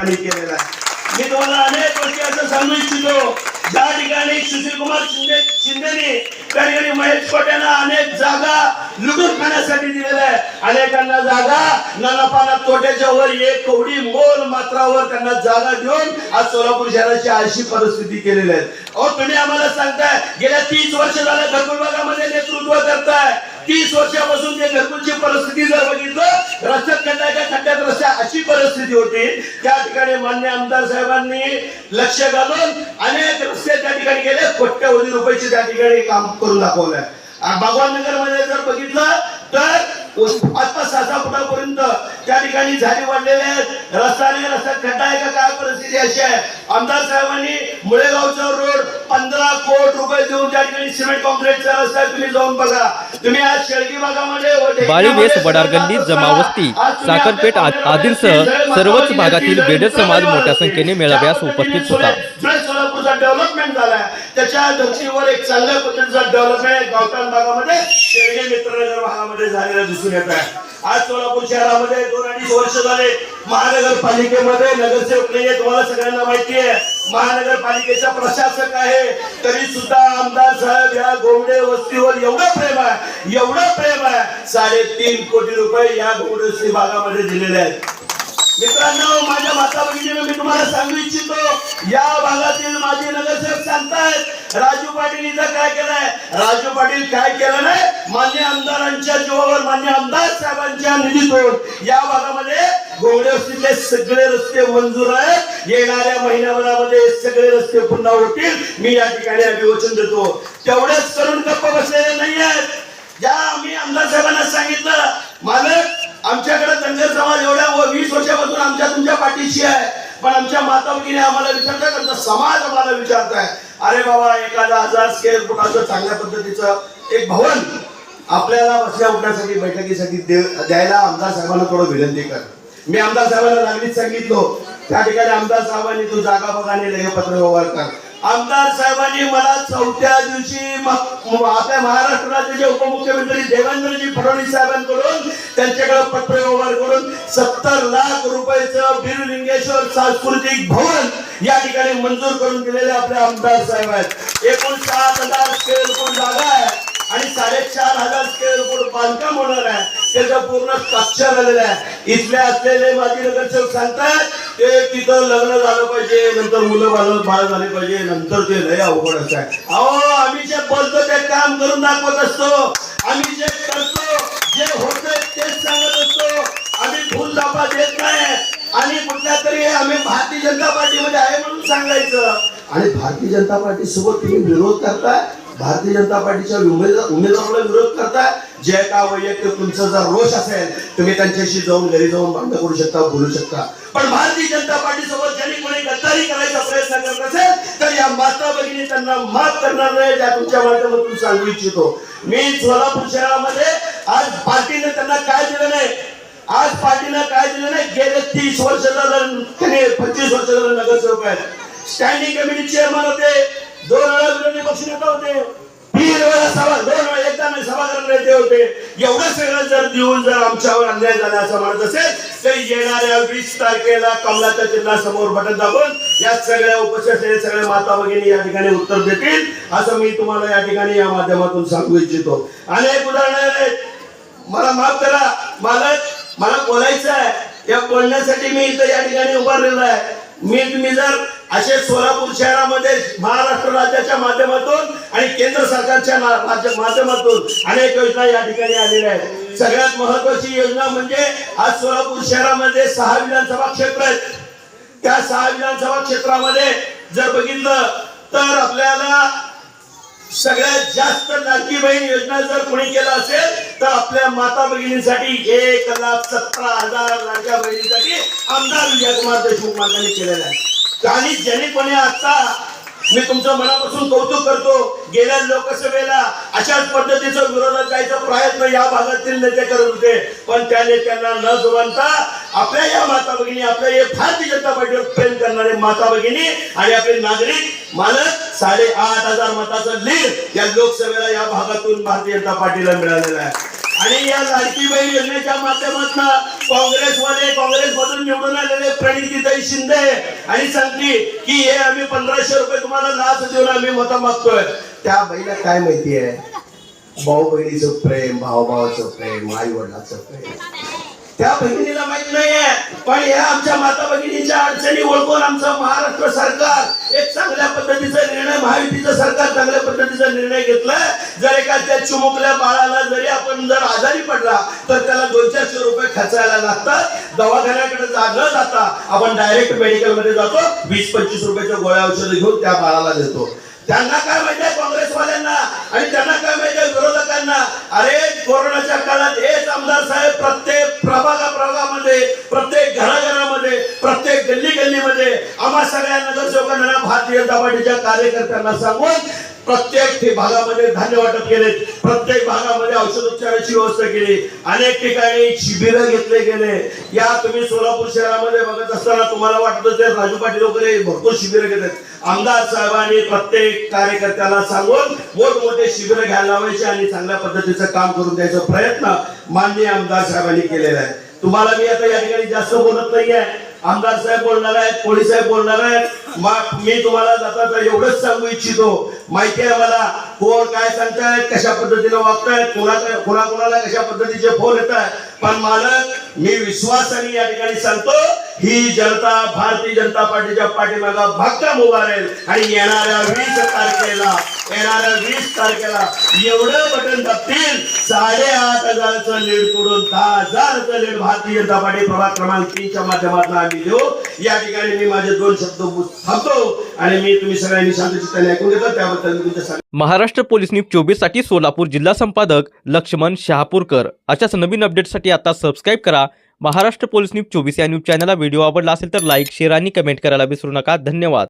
काकांनी केलेला आहे. मी तुम्हाला अनेक गोष्टी असं सांगू इच्छितो. ज्या ठिकाणी सुशील कुमार शिंदे शिंदेने त्या ठिकाणी महेश कोट्यांना अनेक जागा लुटून खाण्यासाठी दिलेल्या आहे अनेकांना जागा नानापाना तोट्याच्या वर एक कवडी मोल मात्रावर त्यांना जागा देऊन आज सोलापूर शहराची अशी परिस्थिती केलेली आहे. अहो तुम्ही आम्हाला सांगताय गेल्या तीस वर्ष झालं घरकुल भागामध्ये नेतृत्व करताय. तीस वर्षापासून ते घरकुलची परिस्थिती जर बघितलं परिस्थिती होती. त्या ठिकाणी मान्य आमदार साहेबांनी लक्ष घालून अनेक रस्ते त्या ठिकाणी गेले कोट्यवधी रुपयाचे त्या ठिकाणी काम करून दाखवलंय भगवान नगरमध्ये जर बघितलं तर आता पाच सहा फुटापर्यंत त्या ठिकाणी झाडी वाढलेले आहेत. रस्त्याने रस्ता खड्डा आहे का? काय परिस्थिती अशी आहे? आमदार साहेबांनी मुळेगावचा रोड पंधरा कोट रुपये देऊन त्या ठिकाणी सिमेंट कॉन्क्रीटचा रस्ता तुम्ही जाऊन बघा. तुम्ही आज शेळगी भागामध्ये बाळीवेस वडारगल्ली जमावस्ती साखरपेठ आदींसह सर्वच भागातील बेडर समाज मोठ्या संख्येने मेळाव्यास उपस्थित होता. डेव्हलपमेंट झाला त्याच्या धर्तीवर एक चांगल्या पद्धतीचा डेव्हलपमेंट गावठाण भागामध्ये शेळगे मित्रनगर भागामध्ये झालेला दिसून येत आहे. आज सोलापूर शहरामध्ये दोन अडीच वर्ष झाले महानगरपालिकेमध्ये नगरसेवक नाहीये तुम्हाला सगळ्यांना माहिती आहे महानगरपालिकेचा प्रशासक आहे. तरी सुद्धा आमदार साहेब या गोवडे वस्तीवर एवढं प्रेम आहे एवढं प्रेम आहे. साडेतीन कोटी रुपये या गोवडे वस्ती भागामध्ये दिलेले आहेत. मित्रांनो माझ्या माता भगिनीने मी तुम्हाला सांगू इच्छितो या भागातील माझे नगरसेवक सांगतायत राजू पाटील इथं काय केलंय? राजू पाटील काय केलं नाही? मान्य आमदारांच्या जीवावर मान्य आमदार साहेबांच्या निधीतून या भागामध्ये गोवडे सगळे रस्ते मंजूर आहेत. येणाऱ्या महिन्याभरामध्ये सगळे रस्ते पुन्हा होतील मी या ठिकाणी अभिवचन देतो. तेवढेच करून गप्प बसलेले नाही आहेत ज्या आम्ही आमदार साहेबांना सांगितलं मालक आमच्याकडे धनगर समाज एवढ्या व वीस वर्षापासून आमच्या तुमच्या पाठीशी आहे. पण आमच्या माता आम्हाला विचारताय आमचा समाज आम्हाला विचारताय. अरे बाबा एखादा हजार स्केअर फुटाचं चांगल्या पद्धतीचं एक भवन आपल्याला बसल्या उठण्यासाठी बैठकीसाठी दे- द्यायला आमदार साहेबांना थोडं विनंती कर. मी आमदार साहेबांना लागलीच सांगितलो. त्या ठिकाणी आमदार साहेबांनी तू जागा बघा आणि पत्र व्यवहार कर. आमदार साहेबांनी मला चौथ्या दिवशी आपल्या महाराष्ट्र राज्याचे उपमुख्यमंत्री देवेंद्रजी फडणवीस साहेबांकडून त्यांच्याकडे पत्र व्यवहार करून सत्तर लाख रुपयाचं बिरलिंगेश्वर सांस्कृतिक भवन या ठिकाणी मंजूर करून दिलेले आपले आमदार साहेब आहेत. एकूण सात हजार स्क्वेअर फूट जागा आहे आणि साडेचार हजार स्क्वेअर फूट बांधकाम होणार आहे. त्याचं पूर्ण स्ट्रक्चर आलेलं आहे. इथले असलेले माजी नगरसेवक सांगतात ते तिथं लग्न झालं पाहिजे नंतर मुलं बाळ बाळ झाले पाहिजे नंतर ते लय अवघड असं आहे. अहो आम्ही जे बोलतो ते काम करून दाखवत असतो. आम्ही जे करतो जे होतंय तेच सांगत असतो. आम्ही फुल दाबा देत नाही. आणि कुठल्या तरी आम्ही भारतीय जनता पार्टीमध्ये आहे म्हणून सांगायचं. आणि भारतीय जनता पार्टी सोबत तुम्ही विरोध करताय? भारतीय जनता पार्टीच्या उमेदवार उमेदवाराला विरोध करताय? जे का वैयक्तिक तुमचा जर रोष असेल तुम्ही त्यांच्याशी जाऊन घरी जाऊन भांडण करू शकता बोलू शकता. पण भारतीय जनता पार्टी सोबत ज्यांनी कोणी गद्दारी करायचा प्रयत्न करत असेल तर या माता भगिनी त्यांना माफ करणार नाही त्या तुमच्या माध्यमातून सांगू इच्छितो. मी सोलापूर शहरामध्ये आज पार्टीने त्यांना काय दिलं नाही आज पार्टीनं काय दिलं नाही गेले तीस वर्ष झालं पंचवीस वर्ष झालं नगरसेवक आहेत. स्टँडिंग कमिटी चेअरमन होते दोन वेळा विरोधी पक्षनेता होते. तीन वेळा सभा दोन वेळा एकदा नाही सभा एवढं सगळं जर देऊन जर आमच्यावर अन्याय झाला असं म्हणत असेल तर येणाऱ्या वीस तारखेला कमलाच्या चिन्हासमोर बटन दाबून या सगळ्या उपस्थित असलेल्या सगळ्या माता भगिनी या ठिकाणी उत्तर देतील असं मी तुम्हाला या ठिकाणी या माध्यमातून सांगू इच्छितो. अनेक उदाहरणं आहेत मला माफ करा मालक मला बोलायचं आहे या बोलण्यासाठी मी इथं या ठिकाणी उभारलेलो आहे. मी तुम्ही जर असे सोलापूर शहरामध्ये महाराष्ट्र राज्याच्या माध्यमातून आणि केंद्र सरकारच्या राज्य- माध्यमातून अनेक योजना या ठिकाणी आलेल्या आहेत. सगळ्यात महत्वाची योजना म्हणजे आज सोलापूर शहरामध्ये सहा विधानसभा क्षेत्र आहेत. त्या सहा विधानसभा क्षेत्रामध्ये जर बघितलं तर आपल्याला सगळ्यात जास्त लाडकी बहीण योजना जर कोणी केलं असेल तर आपल्या माता भगिनीसाठी एक लाख सतरा हजार लाडक्या बहिणीसाठी आमदार विजयकुमार देशमुख मातांनी केलेलं आहे. आणि ज्यांनी आता मी तुमचं मनापासून कौतुक करतो गेल्या लोकसभेला अशाच पद्धतीचं विरोधात जायचा प्रयत्न या भागातील नेते करत होते. पण त्या नेत्यांना न जुमानता आपल्या या माता भगिनी आपल्या या भारतीय जनता पार्टीवर प्रेम करणारे माता भगिनी आणि आपले नागरिक मालक साडे आठ हजार मताचं लीड या लोकसभेला या भागातून भारतीय जनता पार्टीला मिळालेलं आहे. आणि या लाडकी बहीण योजनेच्या माध्यमातून काँग्रेसमध्ये काँग्रेसमधून निवडून आलेले प्रणितीताई शिंदे आणि सांगली की हे आम्ही पंधराशे रुपये तुम्हाला लाच देऊन आम्ही मत मागतोय. त्या बहिणीला काय माहिती आहे? भाऊ बहिणीचं प्रेम भाऊ भावाचं प्रेम आई वडिलाचं प्रेम. त्या बहिणीला माहीत नाहीये पण या आमच्या माता भगिनीच्या अडचणी ओळखून आमचं महाराष्ट्र सरकार एक चांगल्या पद्धतीचा निर्णय महायुतीचं सरकार चांगल्या पद्धतीचा निर्णय घेतलाय. जर एखाद्या चिमुकल्या बाळाला जरी आपण जर आजारी पडला तर त्याला दोन चारशे रुपये खर्चायला लागतात. दवाखान्याकडे जा न जाता आपण डायरेक्ट मेडिकलमध्ये जातो वीस पंचवीस रुपयाच्या गोळ्या औषध घेऊन त्या बाळाला देतो. त्यांना काय माहिती आहे काँग्रेसवाल्यांना? आणि त्यांना काय माहिती आहे विरोधकांना? अरे कोरोनाच्या काळात हेच आमदार साहेब सगळ्या नगरसेवकांना भारतीय जनता पार्टीच्या कार्यकर्त्यांना सांगून प्रत्येक भागामध्ये धान्य वाटप केले. प्रत्येक भागामध्ये औषधोपचाराची व्यवस्था केली. अनेक ठिकाणी शिबिर घेतले गेले. या तुम्ही सोलापूर शहरामध्ये बघत असताना तुम्हाला वाटत असेल राजू पाटील वगैरे भरपूर शिबिरं घेतात आमदार साहेबांनी प्रत्येक कार्यकर्त्याला सांगून मोठमोठे शिबिर घ्यायला लावायचे आणि चांगल्या पद्धतीचं काम करून द्यायचा प्रयत्न माननीय आमदार साहेबांनी केलेला आहे. तुम्हाला मी आता या ठिकाणी जास्त बोलत नाहीये. आमदार साहेब बोलणार आहेत पोलीस साहेब बोलणार आहेत. मग मी तुम्हाला जाता एवढंच सांगू इच्छितो. माहिती आहे मला कोण काय सांगतायत कशा पद्धतीने वागतायत कोणा कोणाकोणाला कशा पद्धतीचे फोन येत आहेत पण मालक मी विश्वासाने या ठिकाणी सांगतो ही जनता भारतीय जनता पार्टीच्या पाठीमागा भक्कम उभा राहील आणि येणाऱ्या वीस तारखेला येणाऱ्या वीस तारखेला एवढं बटन दाबतील. साडेआठ हजारचं लीड पुढून दहा हजारचं लीड भारतीय जनता पार्टी प्रभाग क्रमांक तीनच्या माध्यमातून आम्ही देऊ. या ठिकाणी मी माझे दोन शब्द थांबतो आणि मी तुम्ही सगळ्यांनी शांतचित्ताने ऐकून घेतो. त्याबद्दल मी तुमच्या महाराष्ट्र पोलीस न्यूज चोवीससाठी सोलापूर जिल्हा संपादक लक्ष्मण शहापूरकर. अशाच नवीन अपडेटसाठी आता सबस्क्राईब करा. महाराष्ट्र पोलीस न्यूज चोवीस या न्यूज चॅनलला व्हिडिओ आवडला असेल तर लाईक शेअर आणि कमेंट करायला विसरू नका. धन्यवाद.